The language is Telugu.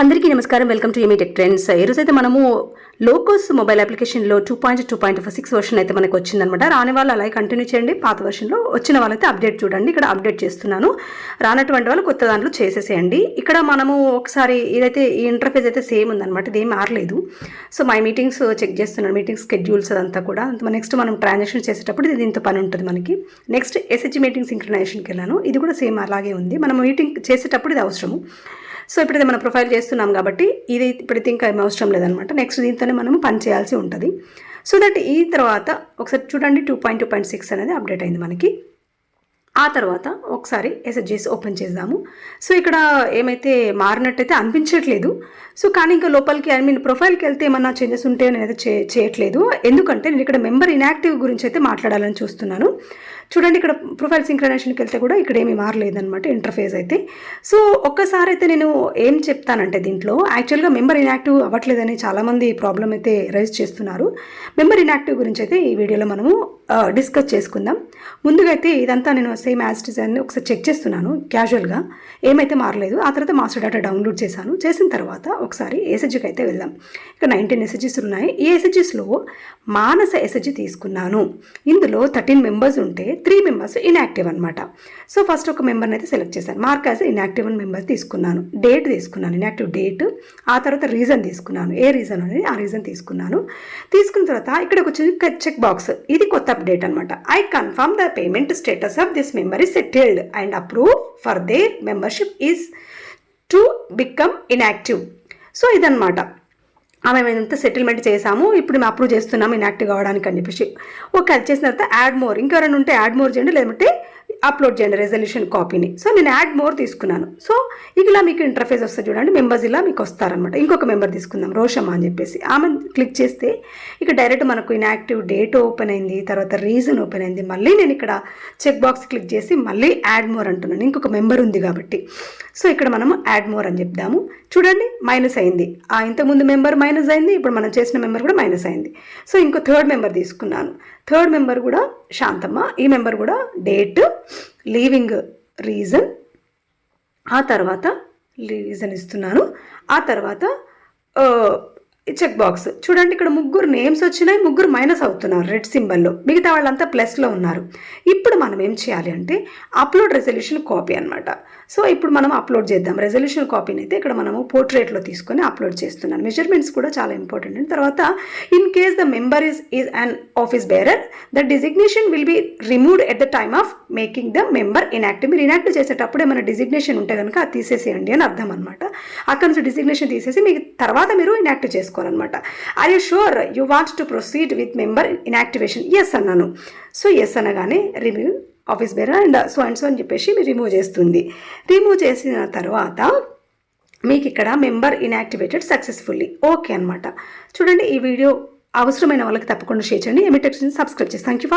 అందరికీ నమస్కారం. వెల్కమ్ టు ఎమీటెక్ ట్రెండ్స్ ఈరోజు అయితే మనము లోకోస్ మొబైల్ అప్లికేషన్లో two point two point six version అయితే మనకు వచ్చిందనమాట రాని వాళ్ళు అలాగే కంటిన్యూ చేయండి. పాత వర్షన్లో వచ్చిన వాళ్ళైతే అప్డేట్ చూడండి. ఇక్కడ అప్డేట్ చేస్తున్నాను. రానటువంటి వాళ్ళు కొత్త దాంట్లో చేసేసేయండి. ఇక్కడ మనము ఒకసారి ఇదైతే ఈ ఇంటర్ఫేస్ అయితే సేమ్ ఉందన్నమాట. ఇదేం మారలేదు. సో మై మీటింగ్స్ చెక్ చేస్తున్నాను. మీటింగ్ స్కెడ్యూల్స్ అదంతా కూడా. నెక్స్ట్ మనం ట్రాన్సాక్షన్ చేసేటప్పుడు ఇది దీంతో పని ఉంటుంది మనకి. నెక్స్ట్ ఎస్హెచ్ మీటింగ్ సింక్రనైజేషన్కి వెళ్ళాను. ఇది కూడా సేమ్ అలాగే ఉంది. మనం మీటింగ్ చేసేటప్పుడు ఇది అవసరము. సో ఇప్పుడైతే మనం ప్రొఫైల్ చేస్తున్నాం కాబట్టి ఇది ఇప్పుడైతే ఇంకా ఏం అవసరం లేదనమాట. నెక్స్ట్ దీంతోనే మనం పని చేయాల్సి ఉంటుంది. సో దట్ ఈ తర్వాత ఒకసారి చూడండి two point two point six అనేది అప్డేట్ అయింది మనకి. ఆ తర్వాత ఒకసారి ఎస్ఎస్జీస్ ఓపెన్ చేద్దాము. సో ఇక్కడ ఏమైతే మారినట్టయితే అనిపించట్లేదు. సో కానీ ఇంకా లోపలికి ఐ మీన్ ప్రొఫైల్కి వెళ్తే ఏమన్నా చేంజెస్ ఉంటే నేనైతే చే చేయట్లేదు. ఎందుకంటే నేను ఇక్కడ మెంబర్ ఇన్యాక్టివ్ గురించి అయితే మాట్లాడాలని చూస్తున్నాను. చూడండి ఇక్కడ ప్రొఫైల్ సింక్రనేషన్కి వెళ్తే కూడా ఇక్కడ ఏమీ మారలేదనమాట ఇంటర్ఫేస్ అయితే. సో ఒక్కసారి అయితే నేను ఏం చెప్తానంటే దీంట్లో యాక్చువల్గా మెంబర్ ఇన్యాక్టివ్ అవ్వట్లేదని చాలామంది ప్రాబ్లం అయితే రైజ్ చేస్తున్నారు. మెంబర్ ఇన్యాక్టివ్ గురించి అయితే ఈ వీడియోలో మనము డిస్కస్ చేసుకుందాం. ముందుగా అయితే ఇదంతా నేను సేమ్ యాజ్ డిజైన్ ఒకసారి చెక్ చేస్తున్నాను క్యాజువల్గా ఏమైతే మారలేదు ఆ తర్వాత మాస్టర్ డేటా డౌన్లోడ్ చేశాను. చేసిన తర్వాత ఒకసారి ఎస్హెచ్కి అయితే వెళ్దాం. ఇక్కడ నైన్టీన్ ఎస్హెచ్ఎస్ ఉన్నాయి. ఈ ఎస్హెచ్ఎస్లో మానస ఎస్హెచ్ తీసుకున్నాను. ఇందులో థర్టీన్ మెంబర్స్ ఉంటే త్రీ మెంబర్స్ ఇన్యాక్టివ్ అనమాట సో ఫస్ట్ ఒక మెంబర్ని అయితే సెలెక్ట్ చేశాను. మార్క్ యాజ్ ఇన్యాక్టివ్ అని మెంబర్ తీసుకున్నాను. డేట్ తీసుకున్నాను. ఇన్యాక్టివ్ డేట్ ఆ తర్వాత రీజన్ తీసుకున్నాను. ఏ రీజన్ అనేది ఆ రీజన్ తీసుకున్నాను. తీసుకున్న తర్వాత ఇక్కడ ఒక చెక్ బాక్స్ ఇది కొత్త అప్డేట్ అనమాట I confirm the payment status of this member is settled and approve for their membership is to become inactive so ఇదనమాట ఆమె మేమంతా సెటిల్మెంట్ చేసాము ఇప్పుడు మేము అప్రూవ్ చేస్తున్నాము ఇన్యాక్టివ్ కావడానికి అని చెప్పేసి. ఓకే అది చేసిన తర్వాత యాడ్ మోర్ ఇంకెవరైనా ఉంటే యాడ్ మోర్ చేయండి లేదంటే అప్లోడ్ చేయండి రెజల్యూషన్ కాపీని సో నేను యాడ్ మోర్ తీసుకున్నాను. సో ఇలా మీకు ఇంటర్ఫేస్ వస్తుంది చూడండి. మెంబర్స్ ఇలా మీకు వస్తారనమాట ఇంకొక మెంబర్ తీసుకుందాం. రోషమ్మ అని చెప్పేసి. ఆమె క్లిక్ చేస్తే ఇక డైరెక్ట్ మనకు ఇన్యాక్టివ్ డేట్ ఓపెన్ అయింది. తర్వాత రీజన్ ఓపెన్ అయింది. మళ్ళీ నేను ఇక్కడ చెక్ బాక్స్ క్లిక్ చేసి మళ్ళీ యాడ్ మోర్ అంటున్నాను. ఇంకొక మెంబర్ ఉంది కాబట్టి. సో ఇక్కడ మనము యాడ్ మోర్ అని చెప్దాము. చూడండి మైనస్ అయింది. ఆ ఇంతకుముందు మెంబర్ మైనస్ అయింది. ఇప్పుడు మనం చేసిన మెంబర్ కూడా మైనస్ అయింది. సో ఇంకో థర్డ్ మెంబర్ తీసుకున్నాను. థర్డ్ మెంబర్ కూడా శాంతమ్మ. ఈ మెంబర్ కూడా డేట్ లీవింగ్ రీజన్ ఆ తర్వాత రీజన్ ఇస్తున్నాను. ఆ తర్వాత చెక్ బాక్స్. చూడండి ఇక్కడ ముగ్గురు నేమ్స్ వచ్చినాయి ముగ్గురు మైనస్ అవుతున్నారు రెడ్ సింబల్లో. మిగతా వాళ్ళంతా ప్లస్లో ఉన్నారు. ఇప్పుడు మనం ఏం చేయాలి అంటే అప్లోడ్ రెజల్యూషన్ కాపీ అనమాట సో ఇప్పుడు మనం అప్లోడ్ చేద్దాం. రెజల్యూషన్ కాపీని అయితే ఇక్కడ మనము పోర్ట్రేట్లో తీసుకొని అప్లోడ్ చేస్తున్నాను. మెజర్మెంట్స్ కూడా చాలా ఇంపార్టెంట్ అండి. తర్వాత in case the member is is an office bearer the designation will be removed at the time of making the member inactive మీరు ఇన్యాక్టివ్ చేసేటప్పుడు ఏమైనా డిజిగ్నేషన్ ఉంటే కనుక అది తీసేసేయండి అని అర్థం అనమాట అక్కడ నుంచి డిజిగ్నేషన్ తీసేసి మీకు తర్వాత మీరు ఇన్యాక్టివ్ చేసుకోవాలన్నమాట. Are you sure you want to proceed with member inactivation yes అన్నాను. సో ఎస్ అనగానే remove office bear and so and so అని చెప్పేసి మీరు రిమూవ్ చేస్తుంది. రిమూవ్ చేసిన తర్వాత మీకు ఇక్కడ మెంబర్ ఇన్యాక్టివేటెడ్ సక్సెస్ఫుల్లీ ఓకే అనమాట చూడండి ఈ వీడియో అవసరమైన వాళ్ళకి తప్పకుండా షేర్ చేయండి. ఎమిటెక్స్ని సబ్స్క్రైబ్ చేసి. Thank you for